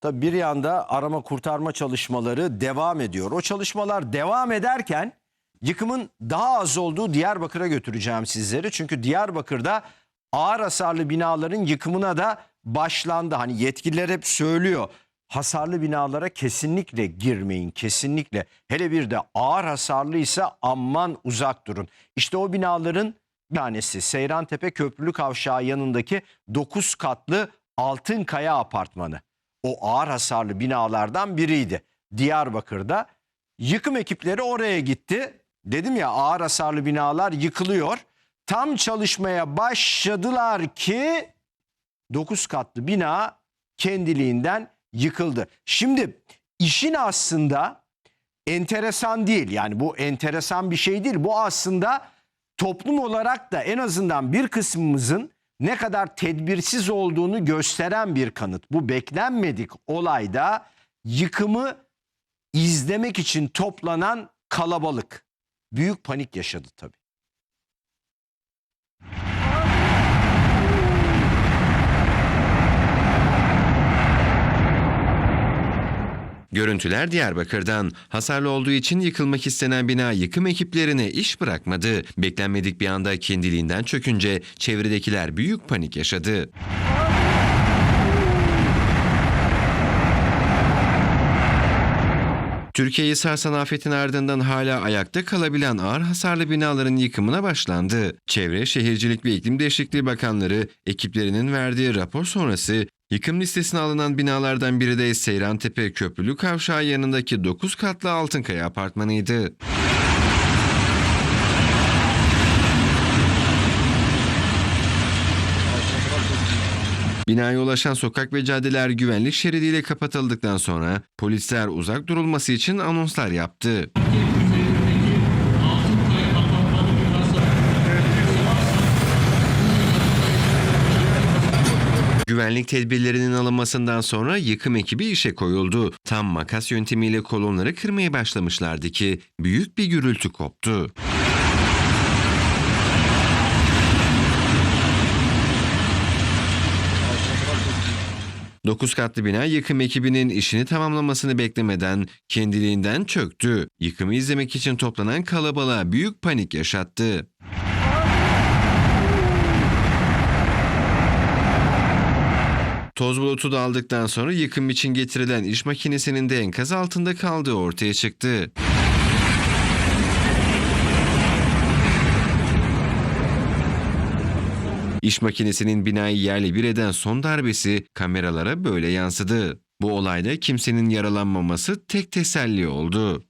Tabii bir yanda arama kurtarma çalışmaları devam ediyor. O çalışmalar devam ederken yıkımın daha az olduğu Diyarbakır'a götüreceğim sizleri. Çünkü Diyarbakır'da ağır hasarlı binaların yıkımına da başlandı. Hani yetkililer hep söylüyor. Hasarlı binalara kesinlikle girmeyin, kesinlikle. Hele bir de ağır hasarlıysa aman uzak durun. İşte o binaların tanesi Seyrantepe Köprülü Kavşağı yanındaki 9 katlı Altınkaya Apartmanı. O ağır hasarlı binalardan biriydi. Diyarbakır'da yıkım ekipleri oraya gitti. Dedim ya ağır hasarlı binalar yıkılıyor. Tam çalışmaya başladılar ki 9 katlı bina kendiliğinden yıkıldı. Şimdi işin aslında enteresan değil. Yani bu enteresan bir şey değil. Bu aslında toplum olarak da en azından bir kısmımızın ne kadar tedbirsiz olduğunu gösteren bir kanıt. Bu beklenmedik olayda yıkımı izlemek için toplanan kalabalık büyük panik yaşadı tabii. Görüntüler Diyarbakır'dan. Hasarlı olduğu için yıkılmak istenen bina yıkım ekiplerine iş bırakmadı. Beklenmedik bir anda kendiliğinden çökünce çevredekiler büyük panik yaşadı. Türkiye'yi sarsan afetin ardından hala ayakta kalabilen ağır hasarlı binaların yıkımına başlandı. Çevre, Şehircilik ve İklim Değişikliği Bakanları ekiplerinin verdiği rapor sonrası yıkım listesine alınan binalardan biri de Seyrantepe Köprülü Kavşağı yanındaki 9 katlı Altınkaya apartmanıydı. Binaya ulaşan sokak ve caddeler güvenlik şeridiyle kapatıldıktan sonra polisler uzak durulması için anonslar yaptı. Güvenlik tedbirlerinin alınmasından sonra yıkım ekibi işe koyuldu. Tam makas yöntemiyle kolonları kırmaya başlamışlardı ki büyük bir gürültü koptu. Dokuz katlı bina yıkım ekibinin işini tamamlamasını beklemeden kendiliğinden çöktü. Yıkımı izlemek için toplanan kalabalığa büyük panik yaşattı. Toz bulutu da aldıktan sonra yıkım için getirilen iş makinesinin de enkaz altında kaldığı ortaya çıktı. İş makinesinin binayı yerle bir eden son darbesi kameralara böyle yansıdı. Bu olayda kimsenin yaralanmaması tek teselli oldu.